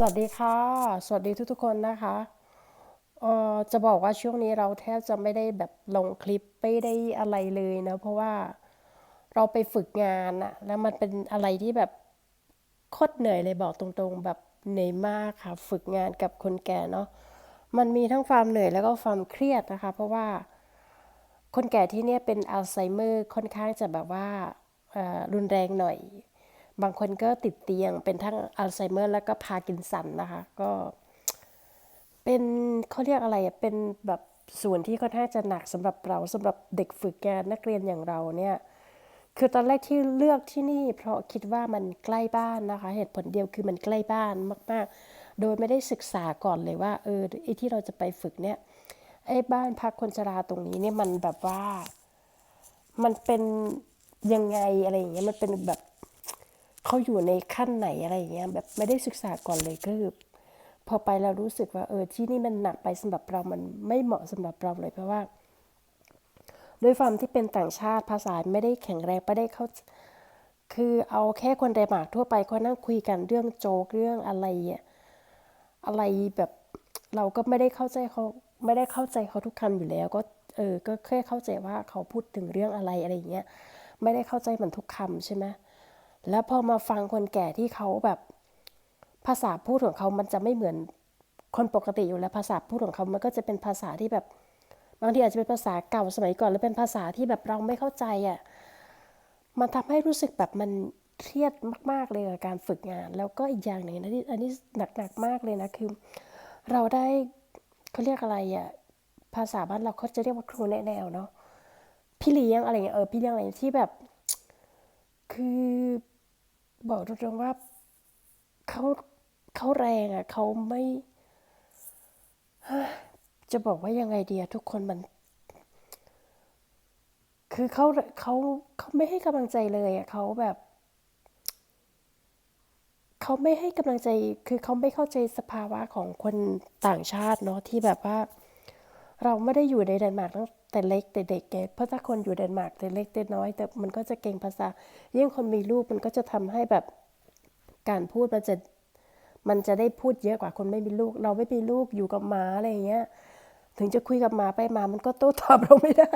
สวัสดีค่ะ สวัสดีทุกๆคนนะคะเอ่อจะบอกว่าช่วงนี้เราแทบจะไม่ได้แบบลงคลิปไม่ได้อะไรเลยนะเพราะว่าเราไปฝึกงานอะแล้วมันเป็นอะไรที่แบบโคตรเหนื่อยเลยบอกตรงๆ แบบเหนื่อยมากค่ะ ฝึกงานกับคนแก่เนาะมันมีทั้งความเหนื่อยแล้วก็ความเครียดนะคะ เพราะว่าคนแก่ที่เนี่ยเป็นอัลไซเมอร์ค่อนข้างจะแบบว่ารุนแรงหน่อย บางคนก็ติดเตียง เป็นทั้งอัลไซเมอร์ แล้วก็พากินสันนะคะ ก็เป็นเขาเรียกอะไรเป็นแบบส่วนที่ค่อนข้างจะหนักสำหรับเราสำหรับเด็กฝึกงานนักเรียนอย่างเราเนี่ยคือตอนแรกที่เลือกที่นี่ เพราะคิดว่ามันใกล้บ้านนะคะ เหตุผลเดียวคือมันใกล้บ้านมาก ๆ โดยไม่ได้ศึกษาก่อนเลยว่าเออไอที่เราจะไปฝึกเนี่ยไอ้บ้านพักคนชราตรงนี้เนี่ยมันแบบว่า มันเป็นยังไงอะไรอย่างเงี้ยมันเป็นแบบ เขาอยู่ในขั้นไหนอะไรอย่างเงี้ยแบบไม่ได้ศึกษาก่อนเลยก็คือพอไปแล้วรู้สึกว่าเออที่นี่มันหนักไปสำหรับเรา มันไม่เหมาะสำหรับเราเลยเพราะว่าด้วยความที่เป็นต่างชาติภาษาไม่ได้แข็งแรงไม่ได้เข้าคือเอาแค่คนเดนมาร์กทั่วไปเขานั่งคุยกันเรื่องโจ๊กเรื่องอะไรอะอะไรแบบเราก็ไม่ได้เข้าใจเขาไม่ได้เข้าใจเขาทุกคำอยู่แล้ว ก็เออก็แค่เข้าใจว่าเขาพูดถึงเรื่องอะไรอะไรเงี้ยไม่ได้เข้าใจมันทุกคำใช่ไหม แล้วพอมาฟังคนแก่ที่เขาแบบภาษาพูดของเขามันจะไม่เหมือนคนปกติอยู่แล้วภาษาพูดของเขามันก็จะเป็นภาษาที่แบบ บางทีอาจจะเป็นภาษาเก่าสมัยก่อนหรือเป็นภาษาที่แบบเราไม่เข้าใจอะมันทำให้รู้สึกแบบมันเครียดมาก ๆ เลยกับการฝึกงาน แล้วก็อีกอย่างหนึ่งนะที่อันนี้หนัก ๆ มากเลยนะคือ เราได้เขาเรียกอะไรอะภาษาบ้านเราเขาจะเรียกว่าครูแนะแนวเนาะพี่เลี้ยงอะไรเงี้ยเออพี่เลี้ยงอะไรที่แบบ คือ บอกตรงๆว่าเขาเขาแรงอะเขาไม่จะบอกว่ายังไงเดีอะทุกคนมัน คือเขาเขาเขาไม่ให้กำลังใจเลยอะเขาแบบเขาไม่ให้กำลังใจ คือเขาไม่เข้าใจสภาวะของคนต่างชาติเนาะที่แบบว่า เราไม่ได้อยู่ในเดนมาร์กตั้ง แต่เล็กแต่เด็กไงเพราะถ้าคนอยู่เดนมาร์กแต่เล็กแต่น้อย แต่มันก็จะเก่งภาษา ยิ่งคนมีลูกมันก็จะทำให้แบบการพูดมันจะมันจะได้พูดเยอะกว่าคนไม่มีลูก เราไม่มีลูกอยู่กับหมาอะไรอย่างเงี้ย ถึงจะคุยกับหมาไปหมามันก็โต้ตอบเราไม่ได้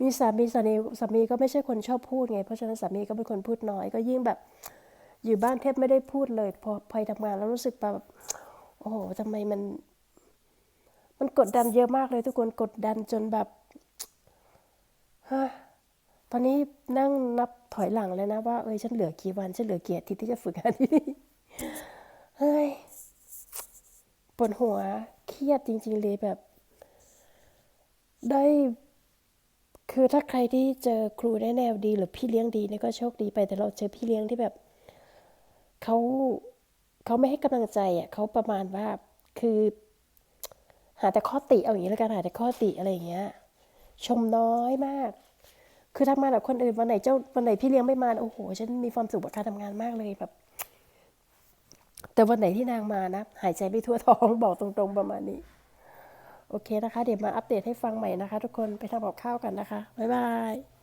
มีสามีสามีสามีก็ไม่ใช่คนชอบพูดไง เพราะฉะนั้นสามีก็เป็นคนพูดน้อย ก็ยิ่งแบบ อยู่บ้านแทบไม่ได้พูดเลย พอพอทำงานแล้วรู้สึกแบบโอ้โหทำไมมัน มันกดดันเยอะมากเลยทุกคนกดดันจนแบบฮะตอนนี้นั่งนับถอยหลังเลยนะว่าเอ้ยฉันเหลือกี่วันฉันเหลือกี่อาทิตย์ที่จะฝึกงานที่นี่เฮ้ยปวดหัวเครียดจริง ๆ เลยแบบ ได้ คือถ้าใครที่เจอครูได้แนวดี หรือพี่เลี้ยงดีเนี่ยก็โชคดีไปแต่เราเจอพี่เลี้ยงที่แบบเขาเขาไม่ให้กำลังใจอะเขาประมาณว่าคือ หาแต่ข้อติเอาอย่างนี้แล้วกันหาแต่ข้อติอะไรอย่างเงี้ย ชมน้อยมาก คือทำงานแบบคนอื่นวันไหนเจ้าวันไหนพี่เลี้ยงไม่มาโอ้โห ฉันมีความสุขกับการทำงานมากเลยแบบ แต่วันไหนที่นางมานะ หายใจไม่ทั่วท้องบอกตรงๆประมาณนี้ โอเคนะคะ เดี๋ยวมาอัปเดตให้ฟังใหม่นะคะ ทุกคนไปทำกับข้าวกันนะคะบ๊ายบาย